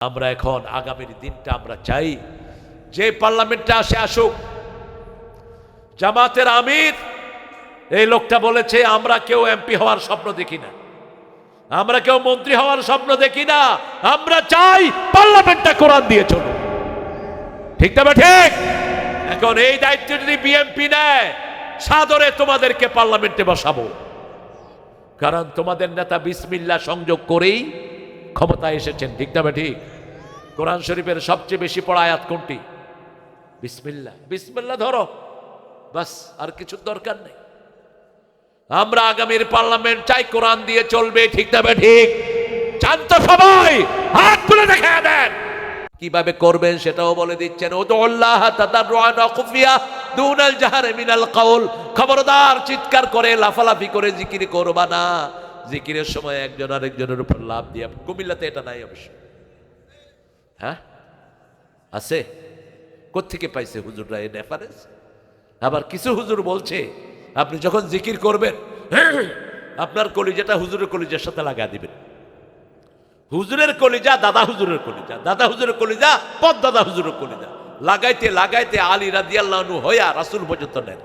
আমরা এখন আগামীর দিনটা আমরা চাই। যে পার্লামেন্টে আসে আসুক, জামাতের আমির, এই লোকটা বলেছে, আমরা কেউ এমপি হওয়ার স্বপ্ন দেখি না। আমরা কেউ মন্ত্রী হওয়ার স্বপ্ন দেখি না। আমরা চাই পার্লামেন্টটা কোরআন দিয়ে চলুন ঠিক না ঠিক। এখন এই দায়িত্ব যদি বিএমপি নেয়, সাদরে তোমাদেরকে পার্লামেন্টে বসাবো। কারণ তোমাদের নেতা বিসমিল্লা সংযোগ করেই ক্ষমতায় এসেছেন, ঠিক না বা ঠিক কোরআন শরীফের সবচেয়ে বেশি পড়া আয়াত কোনটি? বিসমিল্লা বিসমিল্লা ধরো। বাস, আর কিছু দরকার নেই। আমরা আগামীর পার্লামেন্ট চাই, কোরআন দিয়ে চলবে, ঠিক না ঠিক চান তো সবাই, হাত তুলে দেখা দেন। কীভাবে করবেন সেটাও বলে দিচ্ছেন। ও তো আল্লাহ খুফিয়া দুনাল জাহারে মিনাল কাউল। খবরদার, চিৎকার করে, লাফালাফি করে জিকির করবা না। জিকিরের সময় একজন আরেকজনের উপর লাভ দিয়ে কুমিল্লাতে এটা নাই অবশ্য। হ্যাঁ? আছে? কোত্থেকে পাইছে হুজুররা এই রেফারেন্স আবার কিছু হুজুর বলছে, আপনি যখন জিকির করবেন, আপনার কলিজাটা হুজুরের কলিজার সাথে লাগা দিবেন। হুজুরের কলিজা দাদা হুজুরের কলিজা, দাদা হুজুরের কলিজা, পদ দাদা হুজুরের কলিজা। লাগাইতে লাগাইতে আলী রাদিয়াল্লাহু আনহু হইয়া রাসূল পর্যন্ত নেন।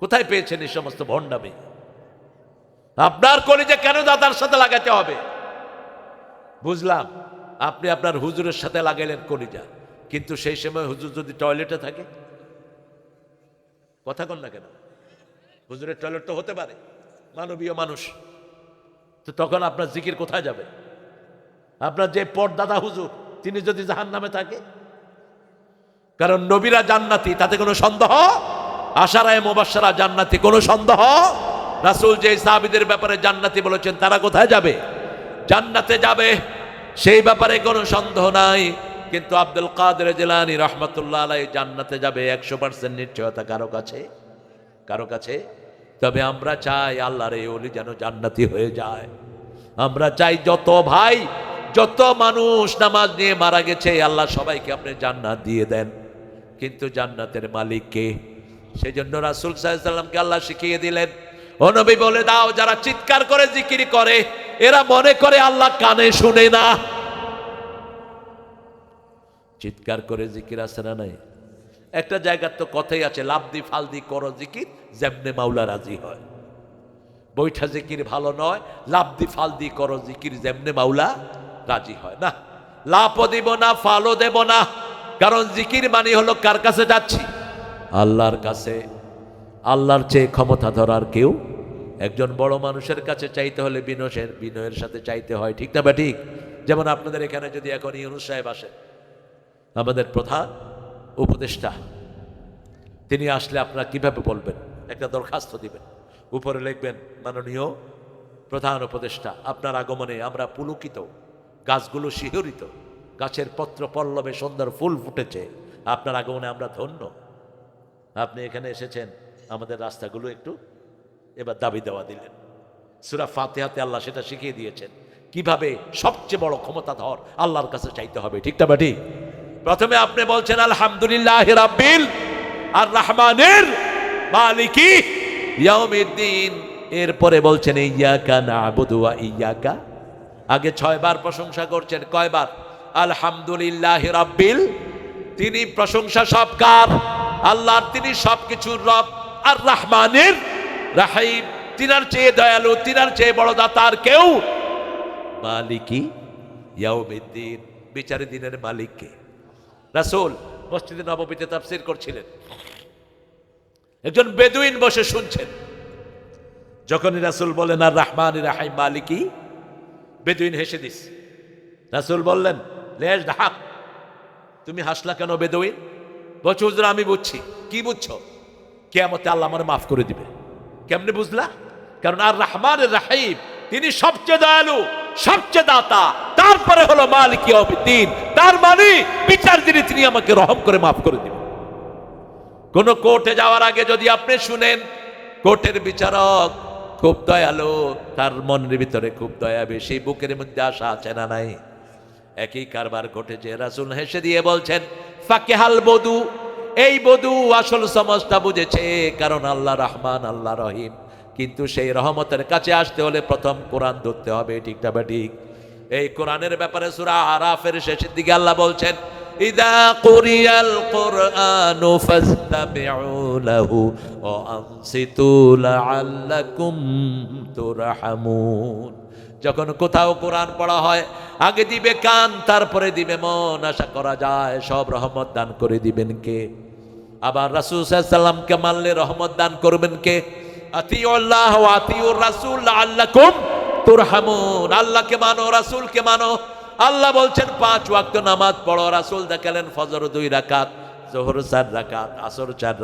কোথায় পেয়েছেন এই সমস্ত ভণ্ডামি? আপনার কলিজা কেন দাদার সাথে লাগাতে হবে? বুঝলাম, আপনি আপনার হুজুরের সাথে লাগাইলেন কলিজা, কিন্তু সেই সময় হুজুর যদি টয়লেটে থাকে? কথা কন না কেন? হুজুরের টয়লেট তো হতে পারে, মানবীয় মানুষ। তো তখন আপনার জিকির কোথায় যাবে? আপনার যে পরদাদা হুজুর, তিনি যদি জাহান নামে থাকে? কারণ নবীরা জান্নাতি, তাতে কোনো সন্দেহ? আশারায় মোবাসারা জান্নাতি, কোনো সন্দেহ? রাসূল যে সাহাবীদের ব্যাপারে জান্নাতি বলেছেন, তারা কোথায় যাবে? জান্নাতে যাবে, সেই ব্যাপারে কোনো সন্দেহ নাই। কিন্তু আব্দুল কাদের জেলানি রহমতুল্লাহ আলাই জান্নাতে যাবে, একশো পার্সেন্ট নিশ্চয়তা কারও কাছে? কারও কাছে? তবে আমরা চাই আল্লাহর এই অলি যেন জান্নাতি হয়ে যায়। আমরা চাই যত ভাই, যত মানুষ নামাজ নিয়ে মারা গেছে, আল্লাহ সবাইকে আপনি জান্নাত দিয়ে দেন। কিন্তু জান্নাতের মালিক কে? সেই জন্য রাসুল সাল্লামকে আল্লাহ শিখিয়ে দিলেন ও নবী বলে দাও, যারা চিৎকার করে, জিকিরি করে, এরা মনে করে আল্লাহ কানে শুনে না। চিৎকার করে জিকির আছে না নাই? একটা জায়গার তো কথাই আছে লাভদি ফালদি করো জিকির, যেমনে মাওলা রাজি হয়। বৈঠা জিকির ভালো নয় লাভদি ফালদি করো জিকির যেমনে মাওলা রাজি হয়। না লাভও দিব না, ফালও দেব না, কারণ জিকির মানে হলো কার কাছে যাচ্ছি? আল্লাহর কাছে। আল্লাহর চেয়ে ক্ষমতা ধরার কেউ একজন বড় মানুষের কাছে চাইতে হলে বিনয়ের বিনয়ের সাথে চাইতে হয়, ঠিক না বা ঠিক? যেমন আপনাদের এখানে যদি এখন ইউনুস সাহেব আসে, আমাদের প্রধান উপদেষ্টা, তিনি আসলে আপনারা কীভাবে বলবেন? একটা দরখাস্ত দিবেন। উপরে লিখবেন, মাননীয় প্রধান উপদেষ্টা, আপনার আগমনে আমরা পুলকিত, গাছগুলো শিহরিত, গাছের পত্র পল্লবে সুন্দর ফুল ফুটেছে, আপনার আগমনে আমরা ধন্য। আপনি এখানে এসেছেন আমাদের রাস্তাগুলো একটু এবার দাবি দেওয়া দিলেন। সুরা ফাতেহাতে আল্লাহ সেটা শিখিয়ে দিয়েছেন। কীভাবে সবচেয়ে বড় ক্ষমতাধর আল্লাহর কাছে চাইতে হবে, ঠিক না বা ঠিক প্রথমে আপনি বলছেন, আলহামদুলিল্লাহ রাব্বিল আর রহমানের মালিকি ইয়াউমিদ্দিন। এরপরে বলছেন, ইয়াকা না ওয়া ইয়াকা। আগে ছয়বার প্রশংসা করছেন, কয়বার? আলহামদুলিল্লাহ রাব্বিল। তিনি প্রশংসা সব কার? আল্লাহর তিনি সবকিছুর রব। আর রাহমানের রাহিম, তিনার চেয়ে দয়ালু, তিনার চেয়ে বড় দাতার কেউ মালিকি ইয়াউমিদ্দিন বিচারে দিনের মালিককে। রাসূল মসজিদে নববীতে তাফসীর করছিলেন। একজন বেদুইন বসে শুনছেন। যখনই রাসূল বলেন, আর রাহমান রাহিম মালিকি বেদুইন হেসে দিস। রাসূল বললেন লেশ ঢাক, তুমি হাসলা কেন বেদুইন? বলছো আমি বুঝছি। কি বুঝছ? কেয়ামতে আল্লাহ আমার মাফ করে দিবে। কেমনে বুঝলা? কারণ আর রহমান রাহিম, তিনি সবচেয়ে দয়ালু, সবচেয়ে দাতা, তারপরে হলো মালিক দিন তার মানে বিচার দিনে তিনি আমাকে রহম করে মাফ করে দিবেন কোন কোর্টে যাওয়ার আগে যদি আপনি শুনেন, কোর্টের বিচারক খুব দয়ালু, তার মনের ভিতরে খুব দয়া বেশি, বুকের মধ্যে আশা আছে না নাই? একই কারবার ঘটেছে রাসুল হেসে দিয়ে বলছেন ফাঁকে হাল বধু এই বধু আসল সমাজটা বুঝেছে, কারণ আল্লাহ রহমান, আল্লাহ রহিম। কিন্তু সেই রহমতের কাছে আসতে হলে প্রথম কোরআন ধরতে হবে ঠিকটা বা ঠিক? এই কোরআনের ব্যাপারে সূরা আরাফের শেষের দিকে আল্লাহ বলছেন কুরআনু যখন কোথাও কোরআন পড়া হয়, আগে দিবে কান, তারপরে দিবে মন, আশা করা যায়, সব রহমত দান করে দিবেন কে? আবার রাসূল সাল্লামকে মানলে রহমত দান করবেন কে? আতিউর আল্লাহ বলছেন, পাঁচ ওয়াক্ত দেখালেন দুই চার রাকাত, আসর চার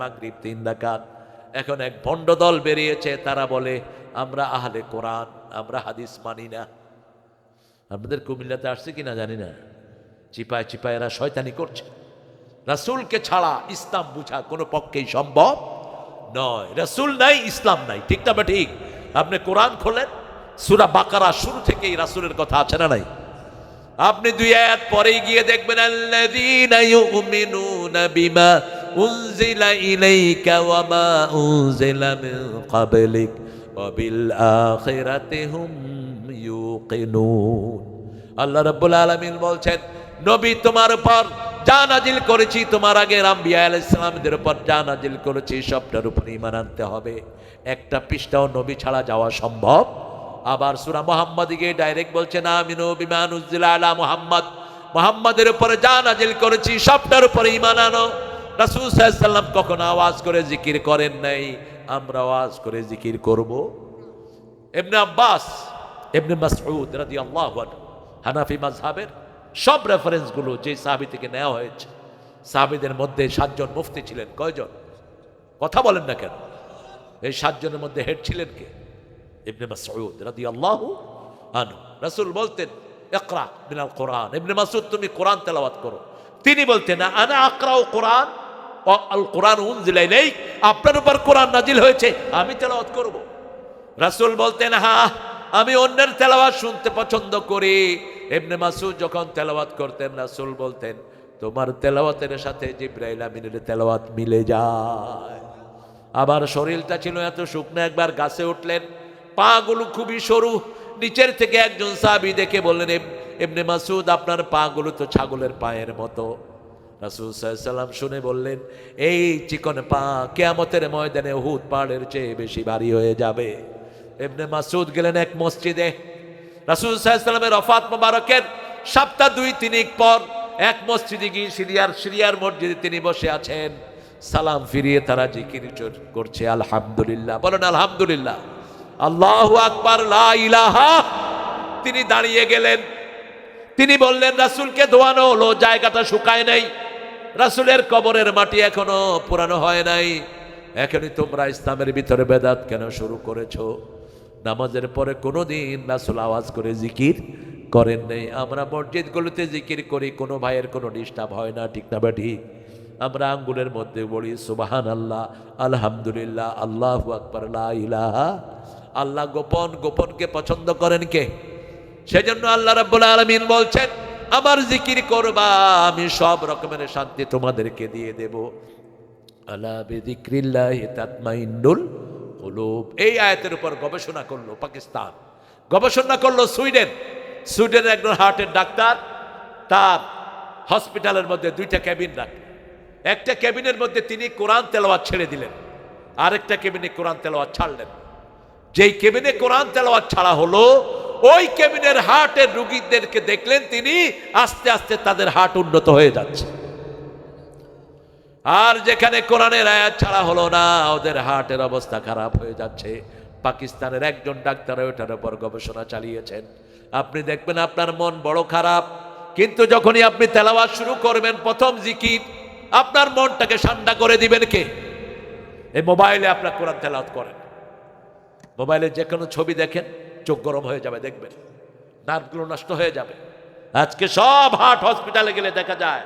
মাগরিব তিন এখন এক ভণ্ড দল বেরিয়েছে, তারা বলে, আমরা আহলে কোরআন, আমরা হাদিস মানি না। আপনাদের কুমিল্লাতে আসছে কিনা জানি না। চিপায় চিপায় এরা শয়তানি করছে। রাসূলকে ছাড়া ইসলাম বুঝা কোনো পক্ষেই সম্ভব নয়। রাসূল নাই, ইসলাম নাই। ঠিক না বা ঠিক? আপনি কোরআন খোলেন, সূরা বাকারা শুরু থেকেই রাসূলের কথা আছে না নাই? আপনি দুই এক পরেই গিয়ে দেখবেন হুম আল্লাহ রাব্বুল আলামিন বলছেন, নবী তোমার উপর যা নাজিল করেছি, তোমার আগে আম্বিয়া আলাইহিস সালামদের উপর যা নাজিল করেছি সবটার উপর ইমান আনতে হবে। একটা পৃষ্ঠাও নবী ছাড়া যাওয়া সম্ভব। আবার সুরা মোহাম্মদ গিয়ে ডাইরেক্ট বলছেন আমিনু বিমান উজ্জিলা আলা মোহাম্মদ। মোহাম্মদের উপরে যা নাজিল করেছি, সবটার উপরে ঈমান আনো। রাসূল সাল্লাল্লাহু কখন আওয়াজ করে জিকির করেন নাই? আমরা আওয়াজ করে জিকির করব। এমনি আব্বাস এমনি মাসউদ রাদিয়াল্লাহু আনহু, হানাফি মাযহাবের সব রেফারেন্সগুলো যে সাহাবী থেকে নেওয়া হয়েছে। সাহাবীদের মধ্যে সাতজন মুফতি ছিলেন। কয়জন? কথা বলেন না কেন? এই সাতজনের মধ্যে হেড ছিলেন কে? ইবনে মাসউদ রাদিয়াল্লাহু আনহু। রাসূল বলতেন, ইকরা মিনাল কোরআন। ইবনে মাসউদ, তুমি কোরআন তেলাওয়াত করো। তিনি বলতেন আনা আকরাউ কোরআন আল কোরআন উনজিলা ইলাইক। আপনার উপর কোরআন নাজিল হয়েছে, আমি তেলাওয়াত করব। রাসূল বলতেন হ্যাঁ আমি অন্যের তেলাওয়াত শুনতে পছন্দ করি। ইবনে মাসউদ যখন তেলাওয়াত করতেন, রাসুল বলতেন, তোমার তেলাওয়াতের সাথে জিব্রাইল আমিনের তেলাওয়াত মিলে যায়। আবার শরীরটা ছিল এত শুকনো, একবার গাছে উঠলেন, পাগুলো খুবই সরু, নিচের থেকে একজন সাবি দেখে বললেন এমনি মাসুদ আপনার পাগুলো তো ছাগলের পায়ের মতো। রাসুল সাল্লাম শুনে বললেন, এই চিকন পা কেয়ামতের ময়দানে হুদ পাহাড়ের চেয়ে বেশি ভারী হয়ে যাবে। এমনি মাসুদ গেলেন এক মসজিদে রাসুল সাল্লামের রফাত মোবারকের সপ্তাহ দুই তিনিক পর এক মসজিদে গিয়ে সিরিয়ার সিরিয়ার মসজিদে তিনি বসে আছেন। সালাম ফিরিয়ে তারা জিকির করছে, আলহামদুলিল্লাহ। বলেন, আলহামদুলিল্লাহ। আল্লাহ আকবার ইলাহা। তিনি দাঁড়িয়ে গেলেন। তিনি বললেন, রাসূলকে দোয়ানো হলো, জায়গাটা শুকায় নাই। রাসূলের কবরের মাটি এখনও পুরানো হয় নাই। এখনই তোমরা ইসলামের ভিতরে বেদাত কেন শুরু করেছ? নামাজের পরে কোনোদিন রাসূল আওয়াজ করে জিকির করেন নেই। আমরা মসজিদগুলোতে জিকির করি, কোনো ভাইয়ের কোনো ডিস্টার্ব হয় না, ঠিক না বা ঠিক? আমরা আঙ্গুলের মধ্যে বলি সুবাহান আল্লাহ আলহামদুলিল্লাহ, আল্লাহ আকবর ইলাহা আল্লাহ, গোপন গোপনকে পছন্দ করেন কে? সেজন্য আল্লাহ রাব্বুল আলামিন বলছেন, আমার জিকির করবা, আমি সব রকমের শান্তি তোমাদেরকে দিয়ে দেব। আলা বিযিক্রিল্লাহি তাতমাইন্নুল কুলুব এই আয়াতের উপর গবেষণা করল পাকিস্তান। গবেষণা করল সুইডেন। সুইডেনের একজন হার্টের ডাক্তার, তার হসপিটালের মধ্যে দুইটা ক্যাবিন রাখে। একটা ক্যাবিনের মধ্যে তিনি কোরআন তেলাওয়াত ছেড়ে দিলেন, আরেকটা কেবিনে কোরআন তেলাওয়াত ছাড়লেন। যেই কেবিনে কোরআন তেলাওয়াত ছাড়া হলো, ওই কেবিনের হার্টের রুগীদেরকে দেখলেন তিনি, আস্তে আস্তে তাদের হার্ট উন্নত হয়ে যাচ্ছে। আর যেখানে কোরআনের আয়াত ছাড়া হলো না, ওদের হার্টের অবস্থা খারাপ হয়ে যাচ্ছে। পাকিস্তানের একজন ডাক্তার ওটার উপর গবেষণা চালিয়েছেন। আপনি দেখবেন আপনার মন বড় খারাপ, কিন্তু যখনই আপনি তেলাওয়াত শুরু করবেন প্রথম জিকির, আপনার মনটাকে ঠান্ডা করে দিবেন কে? এই মোবাইলে আপনার কোরআন তেলাওয়াত করেন। মোবাইলে যে কোনো ছবি দেখেন, চোখ গরম হয়ে যাবে, দেখবেন। নার্ভগুলো নষ্ট হয়ে যাবে। আজকে সব হার্ট হসপিটালে গেলে দেখা যায়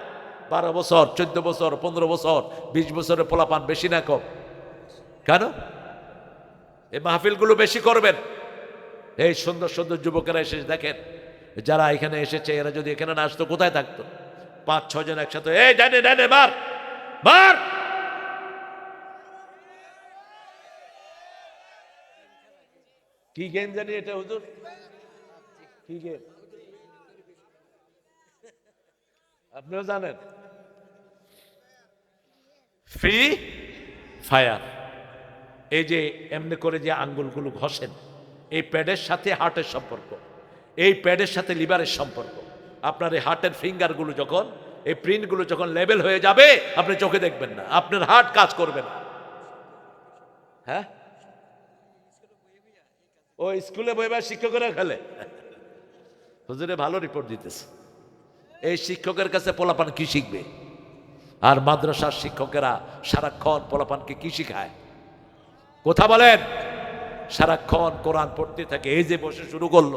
বারো বছর, চোদ্দ বছর, পনেরো বছর, বিশ বছরের পোলাপান বেশি না কম। কেন? এই মাহফিলগুলো বেশি করবেন। এই সুন্দর সুন্দর যুবকেরা এসে দেখেন, যারা এখানে এসেছে, এরা যদি এখানে না আসতো, কোথায় থাকতো? পাঁচ ছজন একসাথে, এই ডানে ডানে মার মার! কি গেম জানি এটা, হুজুর? কি গেম আপনিও জানেন। ফ্রি ফায়ার এই যে এমনি করে যে আঙ্গুলগুলো ঘষেন, এই প্যাডের সাথে হার্টের সম্পর্ক, এই প্যাডের সাথে লিভারের সম্পর্ক। আপনার এই হার্টের ফিঙ্গারগুলো যখন, এই প্রিন্টগুলো যখন লেভেল হয়ে যাবে, আপনি চোখে দেখবেন না, আপনার হার্ট কাজ করবে না। হ্যাঁ? ও স্কুলে বইবার শিক্ষকেরা খেলে। হুজুরে ভালো রিপোর্ট দিতেছে। এই শিক্ষকের কাছে পোলাপান কি শিখবে? আর মাদ্রাসার শিক্ষকেরা সারাক্ষণ পোলাপানকে কি শিখায়? কথা বলেন। সারাক্ষণ কোরআন পড়তে থাকে, এই যে বসে শুরু করল।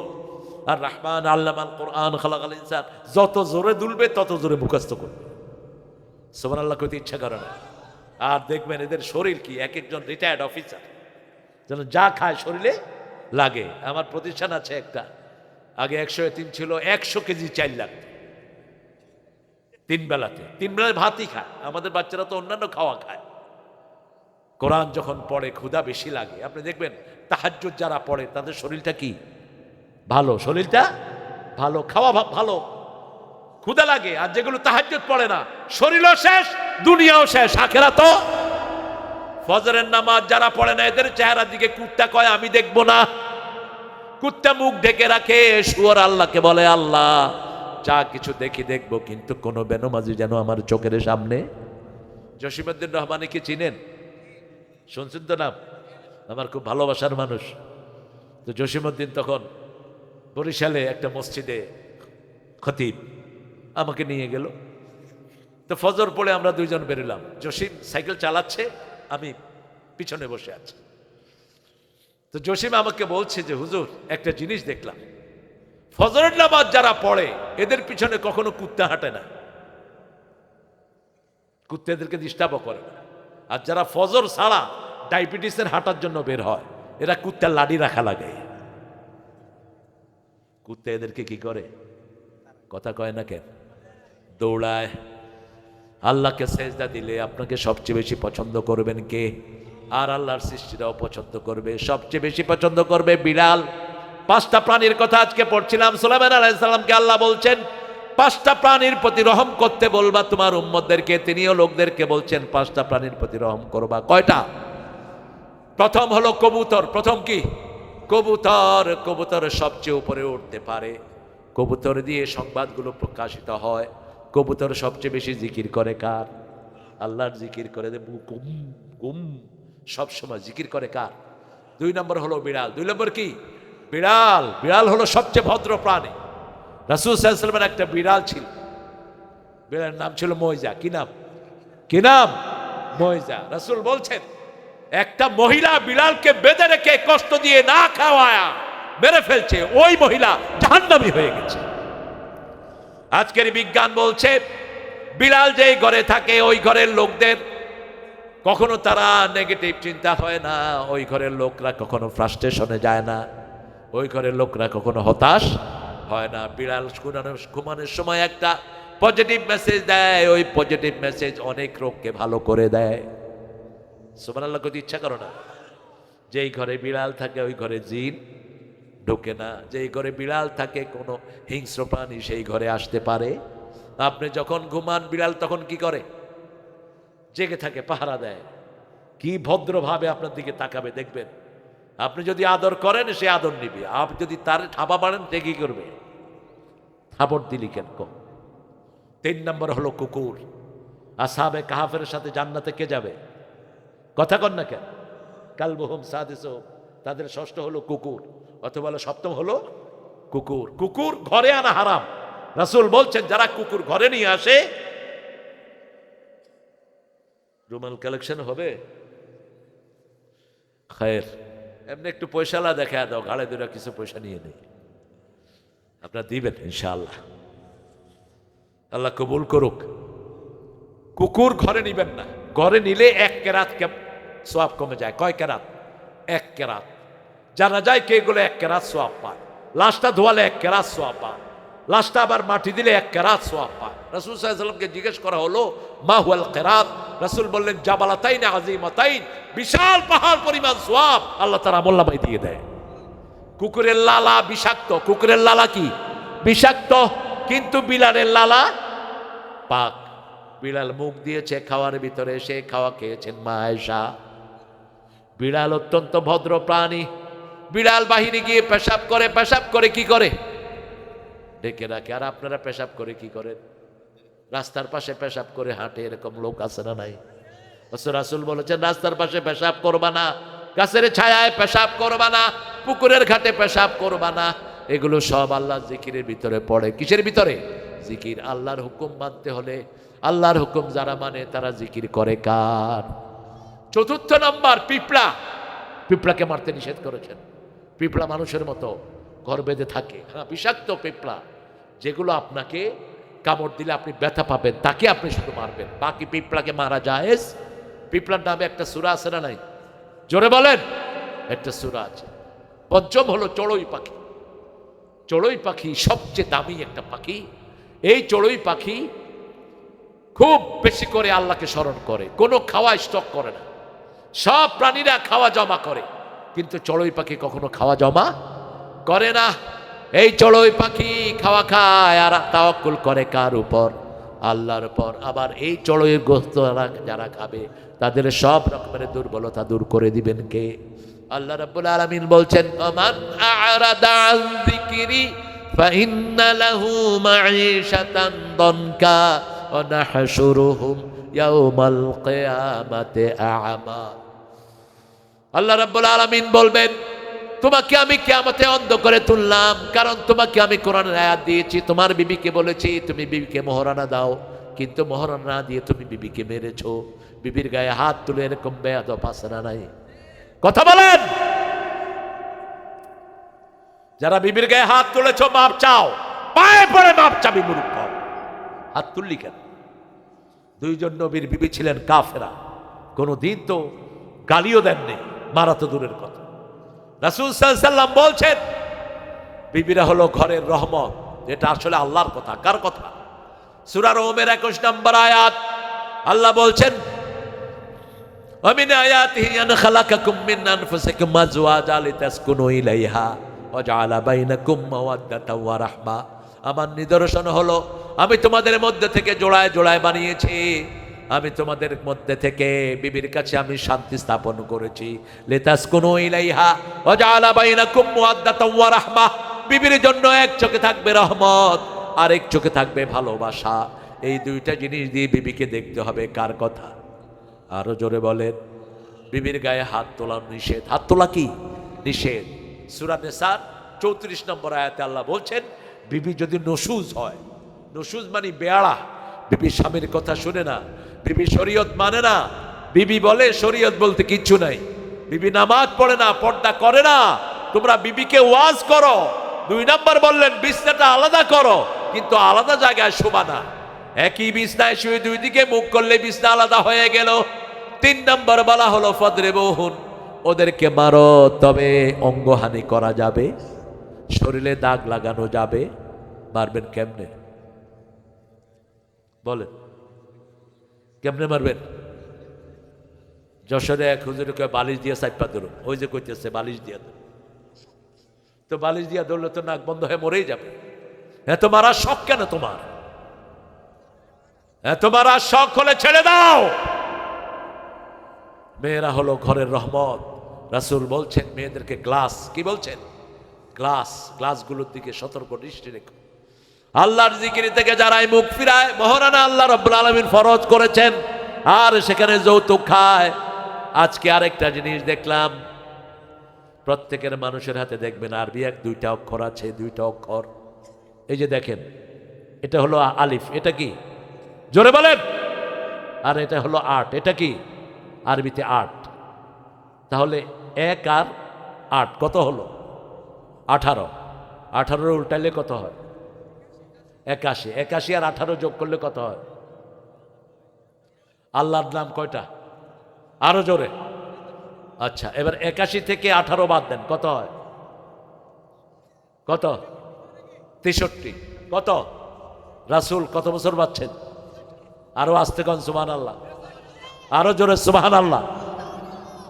আর রাহমান আল্লামান কোরআন, খালাকাল ইনসান, যত জোরে দুলবে, তত জোরে মুখস্থ করবে। সোমান আল্লাহ কইতে ইচ্ছা করে না। আর দেখবেন এদের শরীর কি? এক একজন রিটায়ার্ড অফিসার যেন যা খায় শরীরে লাগে। আমার প্রতিষ্ঠান আছে একটা। আগে একশো তিন ছিল, একশো কেজি চাল লাগতো। তিন বেলাতে। তিন বেলায় ভাতই খায়। আমাদের বাচ্চারা তো অন্যান্য খাওয়া খায়। কোরআন যখন পড়ে, ক্ষুধা বেশি লাগে। আপনি দেখবেন, তাহাজ্জুদ যারা পড়ে, তাদের শরীরটা কি? ভালো। শরীরটা ভালো। খাওয়া ভালো। ক্ষুধা লাগে। আর যেগুলো তাহাজ্জুদ পড়ে না, শরীরও শেষ, দুনিয়াও শেষ আখেরা তো ফজরের নামাজ যারা পড়ে না, এদের চেহারার দিকে কুত্তা কয়, আমি দেখব না। কুত্তা মুখ ঢেকে রাখে, শুয়ার আল্লাহকে বলে, আল্লাহ যা কিছু দেখি দেখব, কিন্তু কোনো বেনমাজি যেন আমার চোখের সামনে। জসিমুদ্দিন রহমানিকে চিনেন? শুনছেন তো নাম? আমার খুব ভালোবাসার মানুষ। তো জসিমুদ্দিন তখন বরিশালে একটা মসজিদে খতিব আমাকে নিয়ে গেল। তো ফজর পড়ে আমরা দুইজন বেরোলাম। জসিম সাইকেল চালাচ্ছে, আমি পিছনে বসে আছি। তো জসিম আমাকে বলছে যে, হুজুর, একটা জিনিস দেখলাম। ফজরের নামাজ যারা পড়ে, এদের পিছনে কখনো কুত্তা হাঁটে না। কুত্তা এদেরকে ডিস্টার্বও করে না। আর যারা ফজর ছাড়া ডায়াবেটিসের হাঁটার জন্য বের হয়, এরা কুত্তার লাডি রাখা লাগে। কুত্তা এদেরকে কি করে? কথা কয় না কেন? দৌড়ায়। আল্লাহকে সেজদা দিলে আপনাকে সবচেয়ে বেশি পছন্দ করবেন কে? আর আল্লাহর সৃষ্টিরাও পছন্দ করবে। সবচেয়ে বেশি পছন্দ করবে বিড়াল পাঁচটা প্রাণীর কথা আজকে পড়ছিলাম। সোলামান আলাইসাল্লামকে আল্লাহ বলছেন, পাঁচটা প্রাণীর প্রতি রহম করতে বলবা তোমার উম্মতদেরকে, তিনিও লোকদেরকে বলছেন, পাঁচটা প্রাণীর প্রতি রহম করবা। কয়টা? প্রথম হলো কবুতর। প্রথম কি? কবুতর। কবুতর সবচেয়ে উপরে উঠতে পারে। কবুতর দিয়ে সংবাদগুলো প্রকাশিত হয়। কবুতর সবচেয়ে বেশি জিকির করে কার? আল্লাহর জিকির করে গুম গুম। সবসময় জিকির করে কার? দুই নম্বর হলো বিড়াল। দুই নম্বর কি? বিড়াল বিড়াল হলো সবচেয়ে ভদ্র প্রাণী। রাসুল সাল্লামের একটা বিড়াল ছিল। বিড়ালের নাম ছিল ময়জা কি নাম? কি নাম? ময়জা রাসুল বলছেন, একটা মহিলা বিড়ালকে বেঁধে রেখে কষ্ট দিয়ে না খাওয়ায়া মেরে ফেলছে। ওই মহিলা জাহান্নামি হয়ে গেছে। আজকের বিজ্ঞান বলছে, বিড়াল যেই ঘরে থাকে, ওই ঘরের লোকদের কখনো তারা নেগেটিভ চিন্তা হয় না। ওই ঘরের লোকরা কখনো ফ্রাস্ট্রেশনে যায় না। ওই ঘরের লোকরা কখনো হতাশ? হয় না, বিড়াল ঘুমানোর ঘুমানোর সময় একটা পজিটিভ মেসেজ দেয়। ওই পজিটিভ মেসেজ অনেক রোগকে ভালো করে দেয়। সুমান আল্লাহ করতে ইচ্ছা করো না? যেই ঘরে বিড়াল থাকে, ওই ঘরে জিন ঢোকে না। যেই ঘরে বিড়াল থাকে, কোনো হিংস্র প্রাণী সেই ঘরে আসতে পারে। আপনি যখন ঘুমান, বিড়াল তখন কি করে? জেগে থাকে, পাহারা দেয়। কি ভদ্রভাবে আপনার দিকে তাকাবে, দেখবেন আপনি যদি আদর করেন, সে আদর নিবে। আপনি যদি তার থাবা মারেন সে কি করবে? থাপড় দিলি কেন কম তিন নম্বর হলো কুকুর। আসাবে কাহাফের সাথে জান্নাতে কে যাবে? কথা কন না কেন? কালবহম সাদিস তাদের ষষ্ঠ হলো কুকুর, অথবা সপ্তম হলো কুকুর। কুকুর ঘরে আনা হারাম। রাসুল বলছেন, যারা কুকুর ঘরে নিয়ে আসে, রুমাল কালেকশন হবে? খায়ের। এমনি একটু পয়সালা দেখা দাও ঘাড়ে দুরা কিছু পয়সা নিয়ে নেই। আপনার দিবেন, ইনশাআল্লাহ। আল্লাহ কবুল করুক। কুকুর ঘরে নিবেন না। ঘরে নিলে এক কেরাত সোয়াব কমে যায়। কয় কেরাত? এক কেরাত। জানা যায় কে গুলো এক কেরাত সোয়াব পায়। লাশটা ধোয়ালে এক কেরাত সোয়াব পায়। লাশটা আবার মাটি দিলে এক কেরাত সোয়াব পায়। রাসুল সাল্লামকে জিজ্ঞেস করা হলো, মা হুয়াল কেরাত? রাসুল বললেন, জাবালাতাইন আজিমাতাইন বিশাল পাহাড় পরিমাণ সোয়াব আল্লাহ তারা মোল্লামাই দিয়ে দেয়। কুকুরের লালা বিষাক্ত। কুকুরের লালা কি? বিষাক্ত, কিন্তু বিলালের লালা পাক। বিড়াল মুখ দিয়েছে খাওয়ার ভিতরে সে খাওয়া খেয়েছেন মায়েশা। বিড়াল অত্যন্ত ভদ্র প্রাণী। বিড়াল বাহিনী গিয়ে পেশাব করে পেশাব করে কি করে? ডেকে রাখে। আর আপনারা পেশাব করে কি করেন? রাস্তার পাশে পেশাব করে হাঁটে, এরকম লোক আছে না নাই? রাসুল বলেছেন, রাস্তার পাশে পেশাব করবা না, গাছের ছায়ায় পেশাব করবা না, পুকুরের ঘাটে পেশাব করবা না। এগুলো সব আল্লাহ জিকিরের ভিতরে পড়ে। কিসের ভিতরে? জিকির আল্লাহর হুকুম মানতে হলে, আল্লাহর হুকুম যারা মানে তারা জিকির করে কার? চতুর্থ নম্বর, পিঁপড়া। পিঁপড়াকে মারতে নিষেধ করেছেন। পিঁপড়া মানুষের মতো ঘর বেঁধে থাকে। হ্যাঁ বিষাক্ত পিঁপড়া, যেগুলো আপনাকে কামড় দিলে আপনি ব্যথা পাবেন, তাকে আপনি শুধু মারবেন। বাকি পিঁপড়াকে মারা যায় পিঁপড়ার নামে একটা সুরা আছে না নাই? জোরে বলেন, একটা সুরা আছে। পঞ্চম হলো চড়ুই পাখি। চড়ুই পাখি সবচেয়ে দামি একটা পাখি। এই চড়ুই পাখি খুব বেশি করে আল্লাহকে স্মরণ করে, কোনো খাওয়া স্টক করে না। সব প্রাণীরা খাওয়া জমা করে, কিন্তু চড়ুই পাখি কখনো খাওয়া জমা করে না। এই চড়ুই পাখি, খাওয়া খায়, আর তাওয়াক্কুল করে কার উপর? আল্লাহর উপর। আবার এই চড়ুইয়ের গোস্ত যারা- খাবে, তাদের সব রকমের দুর্বলতা দূর করে দিবেন কে? আল্লাহ রাব্বুল আলামিন বলছেন, ওমান আ'রাদা আন যিকরি, ফাইন্না লাহু মাঈশাতান দনকা ওয়া নাহশুরুহুম ইয়াওমাল কিয়ামাতি আ'মা। আল্লাহ রাব্বুল আলামিন বলবেন তোমাকে আমি কিয়ামতে অন্ধ করে তুললাম, কারণ তোমাকে আমি কোরআনের আয়াত দিয়েছি। তোমার বিবিকে বলেছি, তুমি বিবিকে মোহরানা দাও, কিন্তু মোহরানা না দিয়ে তুমি বিবিকে মেরেছো। বিবির গায়ে হাত তুলে এরকম বেয়াদব আছে না নাই? কথা বলেন! যারা বিবির গায়ে হাত তুলেছো, মাপ চাও। পায়ে পড়ে মাপ চাবি, মুরুখ। হাত তুললি কেন? দুইজন নবীর বিবি ছিলেন কাফেরা। কোনো দিন তো গালিও দেননি, মারা তো দূরের কথা। রাসুল সাল্লাম বলছেন বিবিরা হলো ঘরের রহমত যেটা আসলে আল্লাহর কথা কার কথা সুরার ওমের একুশ নম্বর আয়াত আল্লাহ বলছেন ومن آياته أن خلقكم من أنفسكم أزواجا لتسكنوا إليها وجعل بينكم مودة ورحمة আমার নিদর্শন হলো আমি তোমাদের মধ্যে থেকে জোড়ায় জোড়ায় বানিয়েছি আমি তোমাদের মধ্যে থেকে বিবির কাছে আমি শান্তি স্থাপন করেছি। লেতাস কোন ইলাইহা ওয়াজআলা বাইনাকুম মুআদ্দাতাও ওয়া রাহমা। বিবির জন্য এক চোখে থাকবে রহমত, আর এক চোখে থাকবে ভালোবাসা। এই দুইটা জিনিস দিয়ে বিবিকে দেখতে হবে, কার কথা? আরও জোরে বলেন। বিবির গায়ে হাত তোলা নিষেধ। হাত তোলা কি? নিষেধ। সুরা নেসার চৌত্রিশ নম্বর আয়াতে আল্লাহ বলছেন, বিবি যদি নসুজ হয় নসুজ মানে বেয়াড়া। বিবি স্বামীর কথা শুনে না। বিবি শরীয়ত মানে না। বিবি বলে শরীয়ত বলতে কিচ্ছু নাই। বিবি নামাজ পড়ে না, পর্দা করে না। তোমরা বিবিকে ওয়াজ করো। দুই নাম্বার বললেন, বিছনাটা আলাদা করো। কিন্তু আলাদা জায়গায় শোভা না। একই বিছনায় শুয়ে দুই দিকে মুখ করলে বিছনা আলাদা হয়ে গেল। তিন নম্বর বলা হলো, ফদরে বহুন ওদেরকে মারো, তবে অঙ্গহানি করা যাবে। শরীরে দাগ লাগানো যাবে। মারবেন কেমনে? বলেন। কেমনে মারবেন? যশোরে এক হুজুরকে বালিশ দিয়ে সাইপা ধরুন ওই যে কইতেছে, বালিশ দিয়ে তো বালিশ দিয়ে ধরলে তো নাক বন্ধ হয়ে মরেই যাবে। এত মারার শখ কেন তোমার? এত মারার শখ হলে ছেড়ে দাও! মেয়েরা হলো ঘরের রহমত। রাসূল বলছেন, মেয়েদেরকে গ্লাস, কি বলছেন? গ্লাস, গ্লাসগুলোর দিকে সতর্ক দৃষ্টি রেখো। আল্লাহর জিকিরি থেকে যারাই মুখ ফিরায়, মহারানা আল্লাহ রব্বুল আলমিন ফরজ করেছেন। আর সেখানে যৌতুক খায়। আজকে আরেকটা জিনিস দেখলাম। প্রত্যেকের মানুষের হাতে দেখবেন আরবি এক, দুইটা অক্ষর আছে, দুইটা অক্ষর। এই যে দেখেন, এটা হলো আলিফ, এটা কি? জোরে বলেন। আর এটা হলো আট, এটা কি? আরবিতে আট। তাহলে এক আর আট, কত হলো? আঠারো। আঠারোর উল্টাইলে কত হয়? একাশি। একাশি আর আঠারো যোগ করলে কত হয়? আল্লাহর নাম কয়টা? আরও জোরে। আচ্ছা এবার একাশি থেকে আঠারো বাদ দেন, কত হয়? কত? তেষট্টি। কত? রাসুল কত বছর বাচ্ছেন? আরও আসতে কন সুবান আল্লাহ আরও জোরে সুবাহান আল্লাহ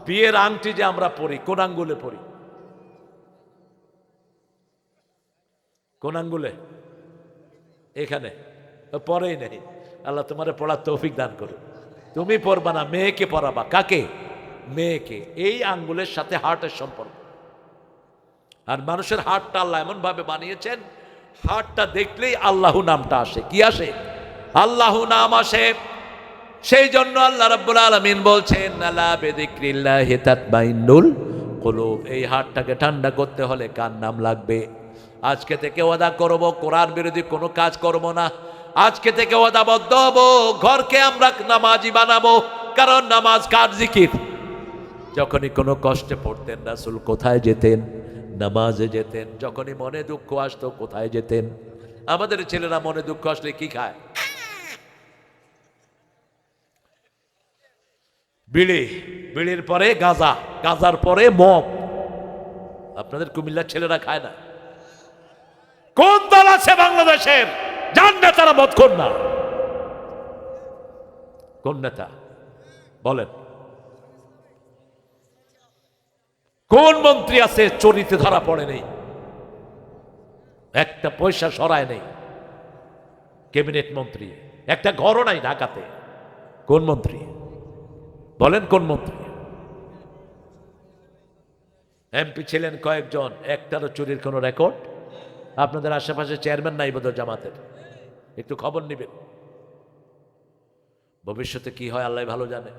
বিয়ের আংটি যে আমরা পড়ি কোন আঙ্গুলে পড়ি কোন আঙ্গুলে? এখানে। পরেই নেই। আল্লাহ তোমার পড়ার তৌফিক দান করো তুমি পড়বা না, মেয়েকে পড়াবা। কাকে? মেয়েকে। এই আঙ্গুলের সাথে হার্টের সম্পর্ক। আর মানুষের হার্টটা আল্লাহ এমনভাবে বানিয়েছেন, হার্টটা দেখলেই আল্লাহ নামটা আসে। কি আসে? আল্লাহ নাম আসে। সেই জন্য আল্লাহ রাব্বুল আলামিন বলছেন কুলুব। এই হার্টটাকে ঠান্ডা করতে হলে কার নাম লাগবে? আজকে থেকে ওয়াদা করব, কোরআন বিরোধী কোনো কাজ করব না। আজকে থেকে ওয়াদাবদ্ধ হব, ঘরকে আমরা নামাজি বানাবো, কারণ নামাজ কার জিকির? যখনই কোনো কষ্টে পড়তেন, রাসুল কোথায় যেতেন? নামাজে যেতেন, যখনই মনে দুঃখ আসতো, কোথায় যেতেন? আমাদের ছেলেরা মনে দুঃখ আসলে কি খায়? বিড়ি। বিড়ির পরে গাজা, গাজার পরে মগ। আপনাদের কুমিল্লার ছেলেরা খায় না? কোন দল আছে বাংলাদেশের? যার নেতারা মত না? কোন নেতা? বলেন। কোন মন্ত্রী আছে চরিতে ধরা পড়ে নেই? একটা পয়সা সরায় নেই। ক্যাবিনেট মন্ত্রী। একটা ঘরও নাই ঢাকাতে। কোন মন্ত্রী? বলেন কোন মন্ত্রী? এমপি ছিলেন কয়েকজন। একটারও চুরির কোনো রেকর্ড? আপনাদের আশেপাশে চেয়ারম্যান নাই বোধ জামাতের। একটু খবর নেবেন। ভবিষ্যতে কি হয় আল্লাহ ভালো জানে।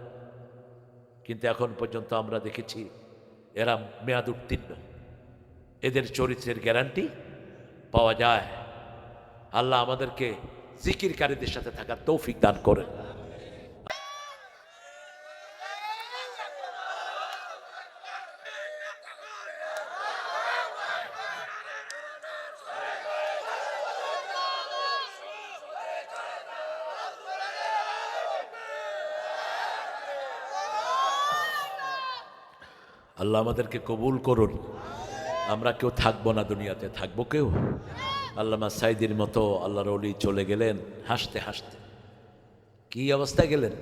কিন্তু এখন পর্যন্ত আমরা দেখেছি, এরা মেয়াদ উত্তীর্ণ। এদের চরিত্রের গ্যারান্টি পাওয়া যায়। আল্লাহ আমাদেরকে জিকিরকারীদের সাথে থাকার তৌফিক দান করেন। আল্লাহ আমাদেরকে কবুল করুন। আমরা কেউ থাকব না দুনিয়াতে, থাকব কেউ? আল্লামা সাইদির মতো আল্লাহর অলি চলে গেলেন হাসতে হাসতে। কি অবস্থায় গেলেন?